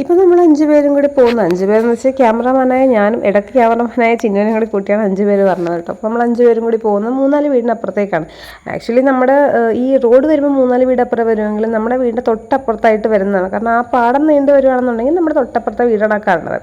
ഇപ്പം നമ്മൾ അഞ്ച് പേരും കൂടി പോകുന്നത് അഞ്ച് പേരെന്ന് വെച്ചാൽ ക്യാമറമാനായ ഞാനും ഇടയ്ക്ക് ക്യാമറമാനായ ചിന്നനും കൂടി കൂട്ടിയാണ് അഞ്ച് പേര് പറഞ്ഞത് കേട്ടോ. അപ്പോൾ നമ്മൾ അഞ്ച് പേരും കൂടി പോകുന്നത് മൂന്നാൽ വീടിന് അപ്പുറത്തേക്കാണ്. ആക്ച്വലി നമ്മുടെ ഈ റോഡ് വരുമ്പോൾ മൂന്നാൽ വീട് അപ്പുറം വരുമെങ്കിലും നമ്മുടെ വീടിന്റെ തൊട്ടപ്പുറത്തായിട്ട് വരുന്നതാണ്. കാരണം ആ പാടം നീണ്ടു വരുവാണെന്നുണ്ടെങ്കിൽ നമ്മുടെ തൊട്ടപ്പുറത്തെ വീടാണ് കാണുന്നത്.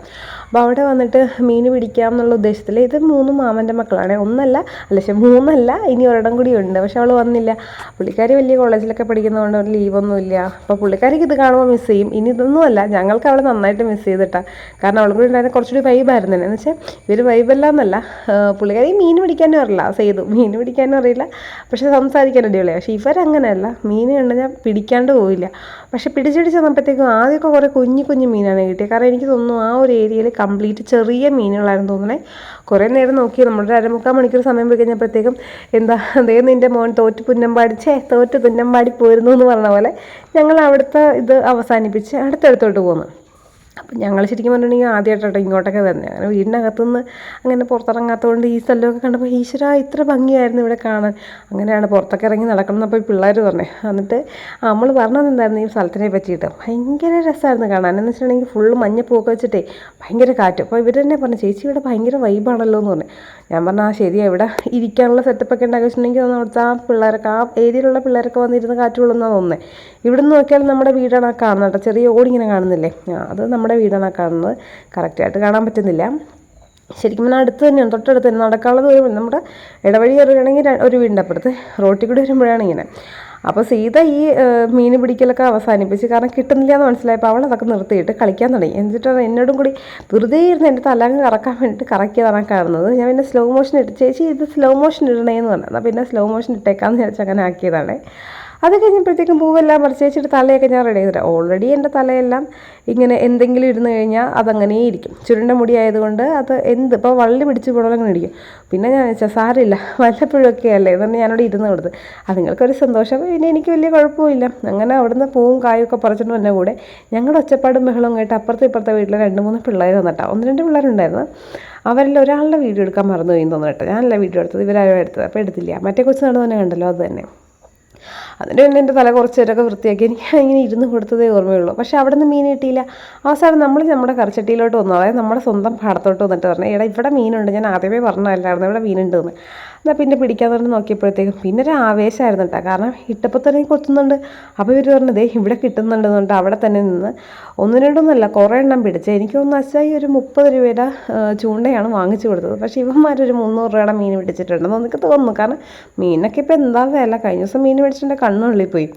അപ്പോൾ അവിടെ വന്നിട്ട് മീൻ പിടിക്കാം എന്നുള്ള ഉദ്ദേശത്തിൽ ഇത് മൂന്ന് മാമന്റെ മക്കളാണ്. ഒന്നല്ല അല്ല പക്ഷേ മൂന്നല്ല ഇനി ഒരിടം കൂടി ഉണ്ട്. പക്ഷെ അവൾ വന്നില്ല. പുള്ളിക്കാരി വലിയ കോളേജിലൊക്കെ പഠിക്കുന്നതുകൊണ്ട് ഒരു ലീവൊന്നുമില്ല അപ്പോൾ പുള്ളിക്കാരിക്ക് ഇത് കാണുമ്പോൾ മിസ് ചെയ്യും. ഇനി ഇതൊന്നുമല്ല. ഞങ്ങൾക്ക് അവളെ നന്നായിട്ട് മിസ് ചെയ്തിട്ടാ. കാരണം അവളും കൂടി ഉണ്ടായിരുന്ന കുറച്ചുകൂടി വൈബായിരുന്നു എന്ന്. വെച്ചാൽ ഇവർ വൈബല്ല എന്നല്ല പുള്ളിക്കാരി മീൻ പിടിക്കാനും അറിയില്ല. ചെയ്തു മീൻ പിടിക്കാനും അറിയില്ല. പക്ഷെ സംസാരിക്കാൻ അടിപൊളിയാണ് പക്ഷേ ഇവരങ്ങനെയല്ല മീൻ കണ്ടുകഴിഞ്ഞാൽ പിടിക്കാണ്ട് പോവില്ല. പക്ഷെ പിടിച്ച് പിടിച്ച് വന്നപ്പോഴത്തേക്കും ആദ്യമൊക്കെ കുറേ കുഞ്ഞു കുഞ്ഞു മീനാണ് കിട്ടിയത് കാരണം എനിക്ക് തോന്നുന്നു ആ ഒരു ഏരിയയിൽ കംപ്ലീറ്റ് ചെറിയ മീനുകളായിരുന്നു തോന്നണേ. കുറേ നേരം നോക്കി നമ്മുടെ അരമുക്കാൽ മണിക്കൂർ സമയം പോയി കഴിഞ്ഞപ്പോഴത്തേക്കും എന്താ അതേ നിന്റെ മോൻ തോറ്റ് പുന്നമ്പാടിച്ചേ തോറ്റ് തുന്നമ്പാടി പോയിരുന്നു എന്ന് പറഞ്ഞ പോലെ ഞങ്ങൾ അവിടുത്തെ ഇത് അവസാനിപ്പിച്ച് അടുത്തടുത്തോട്ട് പോന്നു. അപ്പം ഞങ്ങൾ ശരിക്കും പറഞ്ഞിട്ടുണ്ടെങ്കിൽ ആദ്യമായിട്ടോ ഇങ്ങോട്ടൊക്കെ വരുന്നത്. അങ്ങനെ വീടിനകത്തുനിന്ന് അങ്ങനെ പുറത്തിറങ്ങാത്തതുകൊണ്ട് ഈ സ്ഥലമൊക്കെ കണ്ടപ്പോൾ ഈശ്വര ഇത്ര ഭംഗിയായിരുന്നു ഇവിടെ കാണാൻ. അങ്ങനെയാണ് പുറത്തൊക്കെ ഇറങ്ങി നടക്കണം എന്നപ്പോൾ പിള്ളേർ പറഞ്ഞേ. എന്നിട്ട് നമ്മൾ പറഞ്ഞത് എന്തായിരുന്നു ഈ സ്ഥലത്തിനെ പറ്റിയിട്ട്? ഭയങ്കര രസമായിരുന്നു കാണാൻ. എന്ന് വെച്ചിട്ടുണ്ടെങ്കിൽ ഫുള്ള് മഞ്ഞപ്പൂക്കെ വെച്ചിട്ടേ ഭയങ്കര കാറ്റ്. അപ്പോൾ ഇവർ തന്നെ പറഞ്ഞു ചേച്ചി ഇവിടെ ഭയങ്കര വൈബാണല്ലോ എന്ന് പറഞ്ഞു. ഞാൻ പറഞ്ഞു ആ ശരിയാണ് ഇവിടെ ഇരിക്കാനുള്ള സെറ്റപ്പൊക്കെ ഉണ്ടാക്കി വെച്ചിട്ടുണ്ടെങ്കിൽ അവിടുത്തെ ആ പിള്ളേരൊക്കെ ആ ഏരിയയിലുള്ള പിള്ളേരൊക്കെ വന്നിരുന്ന് കാറ്റ് തോന്നുന്നത് ഇവിടെ നിന്ന് നോക്കിയാൽ നമ്മുടെ വീടാണ് ആ കാണുന്നത് ചെറിയ ഓടിങ്ങനെ കാണുന്നില്ലേ? അത് അത് നമ്മുടെ വീടാണ് കാണുന്നത്. കറക്റ്റായിട്ട് കാണാൻ പറ്റുന്നില്ല. ശരിക്കും പറഞ്ഞാൽ അടുത്ത് തന്നെയാണ്. തൊട്ടടുത്ത് തന്നെ നടക്കാനുള്ള ഒരു നമ്മുടെ ഇടവഴി കയറുകയാണെങ്കിൽ ഒരു വീടിന്റെ അപ്പുറത്ത്. റോട്ടിൽ കൂടി വരുമ്പോഴാണ് ഇങ്ങനെ. അപ്പോൾ സീത ഈ മീൻ പിടിക്കലൊക്കെ അവസാനിപ്പിച്ച് കാരണം കിട്ടുന്നില്ല എന്ന് മനസ്സിലായപ്പോൾ അവൾ അതൊക്കെ നിർത്തിയിട്ട് കളിക്കാൻ തുടങ്ങി. എന്നിട്ടാണ് എന്നോടും കൂടി വെറുതെ ഇരുന്ന് എന്റെ തലങ്ങ് കറക്കാൻ വേണ്ടിയിട്ട് കറക്കിയതാണ് കാണുന്നത്. ഞാൻ പിന്നെ സ്ലോ മോഷൻ ഇട്ട് ചേച്ചി ഇത് സ്ലോ മോഷൻ ഇടണേന്ന് പറഞ്ഞു. എന്നാൽ പിന്നെ സ്ലോ മോഷൻ ഇട്ടേക്കാമെന്ന് വിചാരിച്ച് അങ്ങനെ ആക്കിയതാണ്. അത് കഴിഞ്ഞപ്പോഴത്തേക്കും പൂവെല്ലാം മറിച്ച് വെച്ചിട്ട് തലയൊക്കെ ഞാൻ റെഡി ചെയ്തിട്ട് ഓൾറെഡി എന്റെ തലയെല്ലാം ഇങ്ങനെ എന്തെങ്കിലും ഇരുന്ന് കഴിഞ്ഞാൽ അതങ്ങനെ ഇരിക്കും. ചുരുണ്ട മുടി ആയതുകൊണ്ട് അത് എന്ത് ഇപ്പോൾ വള്ളി പിടിച്ച് പോകണം അങ്ങനെ ഇരിക്കും. പിന്നെ ഞാൻ വെച്ചാൽ സാരില്ല വല്ലപ്പോഴൊക്കെ അല്ലേ? എന്നുകൊണ്ട് ഞാനവിടെ ഇരുന്ന് കൊടുത്ത്. അതുങ്ങൾക്കൊരു സന്തോഷം. പിന്നെ എനിക്ക് വലിയ കുഴപ്പമില്ല അങ്ങനെ അവിടുന്ന് പൂവും കായും ഒക്കെ പറിച്ചിട്ട് വന്ന കൂടെ ഞങ്ങളുടെ ഒച്ചപ്പാടും ബഹളവും കേട്ട് അപ്പുറത്തെ ഇപ്പുറത്തെ വീട്ടിൽ രണ്ട് മൂന്ന് പിള്ളേർ വന്നിട്ടാണ് ഒന്ന് രണ്ട് പിള്ളേരുണ്ടായിരുന്നു. അവരിൽ ഒരാളുടെ വീഡിയോ എടുക്കാൻ മറന്നു പോയി തോന്നുന്നു കേട്ടോ. ഞാനല്ല വീഡിയോ എടുത്തത് ഇവരാരും എടുത്തത്. അപ്പോൾ എടുത്തില്ല. മറ്റേ കൊച്ചു നടന്നു തന്നെ കണ്ടല്ലോ അത് തന്നെ. അതിന് പിന്നെ എന്റെ തല കുറച്ച് നേരമൊക്കെ വൃത്തിയാക്കി എനിക്ക് ഇങ്ങനെ ഇരുന്ന് കൊടുത്തതേ ഓർമ്മയുള്ളൂ. പക്ഷേ അവിടെ നിന്ന് മീൻ കിട്ടിയില്ല. അവസാനം നമ്മൾ നമ്മുടെ കറിച്ചട്ടിയിലോട്ട് വന്നു. അതായത് നമ്മുടെ സ്വന്തം പാടത്തോട്ട് വന്നിട്ട് പറഞ്ഞു എടാ ഇവിടെ മീനുണ്ട്. ഞാൻ ആദ്യമേ പറഞ്ഞതല്ലായിരുന്നു. ഇവിടെ മീനുണ്ട് എന്ന് എന്നാൽ പിന്നെ പിടിക്കാൻ തന്നെ നോക്കിയപ്പോഴത്തേക്കും പിന്നെ ഒരു ആവേശമായിരുന്നു കേട്ടോ. കാരണം ഇട്ടപ്പോൾ തന്നെ കൊത്തുന്നുണ്ട്. അപ്പോൾ ഇവർ പറഞ്ഞത് ഇവിടെ കിട്ടുന്നുണ്ടെന്ന് പറഞ്ഞിട്ട് അവിടെ തന്നെ നിന്ന് ഒന്ന് രണ്ടൊന്നുമല്ല കുറേ എണ്ണം പിടിച്ച് എനിക്ക് തോന്നുന്നു അച്ചായി ഒരു മുപ്പത് രൂപയുടെ ചൂണ്ടയാണ് വാങ്ങിച്ചു കൊടുത്തത്. പക്ഷേ ഇവന്മാരൊരു മുന്നൂറ് രൂപയുടെ മീൻ പിടിച്ചിട്ടുണ്ടെന്ന് എനിക്ക് തോന്നുന്നു. കാരണം മീനൊക്കെ ഇപ്പോൾ എന്താ വില? കഴിഞ്ഞ ദിവസം മീൻ പിടിച്ചിട്ട് കണ്ണുള്ളിൽ പോയി.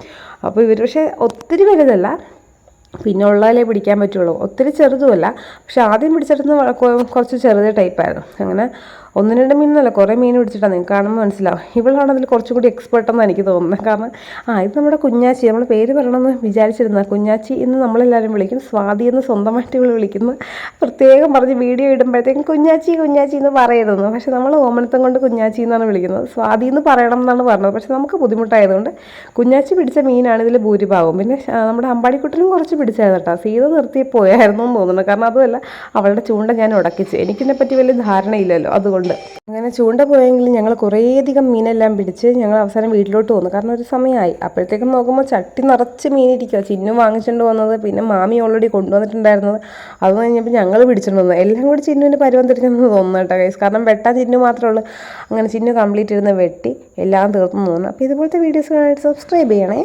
അപ്പോൾ ഇവർ പക്ഷേ ഒത്തിരി വലുതല്ല പിന്നെ ഉള്ളതിലേ പിടിക്കാൻ പറ്റുള്ളൂ. ഒത്തിരി ചെറുതുമല്ല. പക്ഷെ ആദ്യം കൊ- കുറച്ച് ചെറിയ ടൈപ്പായിരുന്നു. അങ്ങനെ ഒന്ന് രണ്ട് മീനല്ല കുറേ മീൻ പിടിച്ചിട്ടാണ്. നിങ്ങൾക്ക് കാണുമ്പോൾ മനസ്സിലാവും. ഇവളാണ് അതിൽ കുറച്ചും കൂടി എക്സ്പേർട്ട് എന്നാണ് എനിക്ക് തോന്നുന്നത്. കാരണം ആ ഇത് നമ്മുടെ കുഞ്ഞാച്ചി. നമ്മൾ പേര് പറയണമെന്ന് വിചാരിച്ചിരുന്ന കുഞ്ഞാച്ചി എന്ന് നമ്മളെല്ലാവരും വിളിക്കും സ്വാതി എന്ന് സ്വന്തമായിട്ട് ഇവൾ വിളിക്കുന്നു. പ്രത്യേകം പറഞ്ഞ് വീഡിയോ ഇടുമ്പോഴത്തേക്കും കുഞ്ഞാച്ചി കുഞ്ഞാച്ചി എന്ന് പറയരുതെന്ന്. പക്ഷെ നമ്മൾ ഓമനത്തം കൊണ്ട് കുഞ്ഞാച്ചി എന്നാണ് വിളിക്കുന്നത്. സ്വാതി എന്ന് പറയണം എന്നാണ് പറഞ്ഞത്. പക്ഷെ നമുക്ക് ബുദ്ധിമുട്ടായതുകൊണ്ട് കുഞ്ഞാച്ചി പിടിച്ച മീനാണ് ഇതിൽ ഭൂരിഭാഗവും. പിന്നെ നമ്മുടെ അമ്പാടിക്കുട്ടിലും കുറച്ച് പിടിച്ചായിരുന്നു കേട്ടോ സീത നിർത്തി പോയായിരുന്നു എന്ന് തോന്നുന്നു. കാരണം അതുമല്ല അവളുടെ ചൂണ്ട ഞാൻ ഉടക്കിച്ചു. എനിക്കിതിനെ പറ്റി വലിയ ധാരണയില്ലല്ലോ. അതുകൊണ്ട് അങ്ങനെ ചൂണ്ട പോയെങ്കിലും ഞങ്ങൾ കുറേയധികം മീനെല്ലാം പിടിച്ച് ഞങ്ങൾ അവസാനം വീട്ടിലോട്ട് വന്നു. കാരണം ഒരു സമയമായി. അപ്പോഴത്തേക്കും നോക്കുമ്പോൾ ചട്ടി നിറച്ച് മീനിരിക്കുക ചിന്നു വാങ്ങിച്ചുകൊണ്ട് വന്നത്. പിന്നെ മാമി ഓൾറെഡി കൊണ്ടുവന്നിട്ടുണ്ടായിരുന്നത്. അത് കഴിഞ്ഞപ്പോൾ ഞങ്ങൾ പിടിച്ചിട്ട് എല്ലാം കൂടി ചിന്നുവിന്റെ പരുവം തിരിഞ്ഞെന്ന് തോന്നുന്നു കേട്ടോ ഗൈസ് കാരണം വെട്ടാൻ ചിന്നു മാത്രമേ ഉള്ളൂ. അങ്ങനെ ചിന്നു കംപ്ലീറ്റ് ഇരുന്ന് വെട്ടി എല്ലാം തീർന്നു തോന്നുന്നു അപ്പോൾ ഇതുപോലത്തെ വീഡിയോസ് കാണാനായിട്ട് സബ്സ്ക്രൈബ് ചെയ്യണേ.